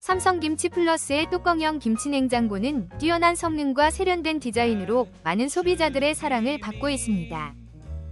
삼성 김치 플러스의 뚜껑형 김치냉장고는 뛰어난 성능과 세련된 디자인으로 많은 소비자들의 사랑을 받고 있습니다.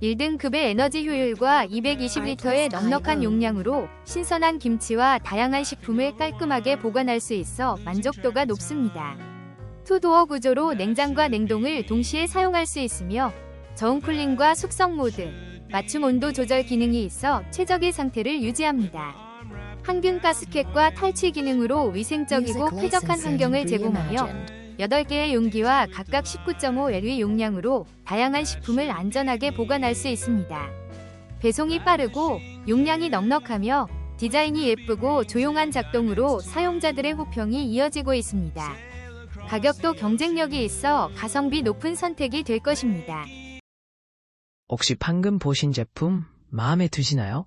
1등급의 에너지 효율과 220리터의 넉넉한 용량으로 신선한 김치와 다양한 식품을 깔끔하게 보관할 수 있어 만족도가 높습니다. 투도어 구조로 냉장과 냉동을 동시에 사용할 수 있으며 저온 쿨링과 숙성 모드, 맞춤 온도 조절 기능이 있어 최적의 상태를 유지합니다. 항균 가스켓과 탈취 기능으로 위생적이고 쾌적한 환경을 제공하며 8개의 용기와 각각 19.5LV 용량으로 다양한 식품을 안전하게 보관할 수 있습니다. 배송이 빠르고 용량이 넉넉하며 디자인이 예쁘고 조용한 작동으로 사용자들의 호평이 이어지고 있습니다. 가격도 경쟁력이 있어 가성비 높은 선택이 될 것입니다. 혹시 방금 보신 제품 마음에 드시나요?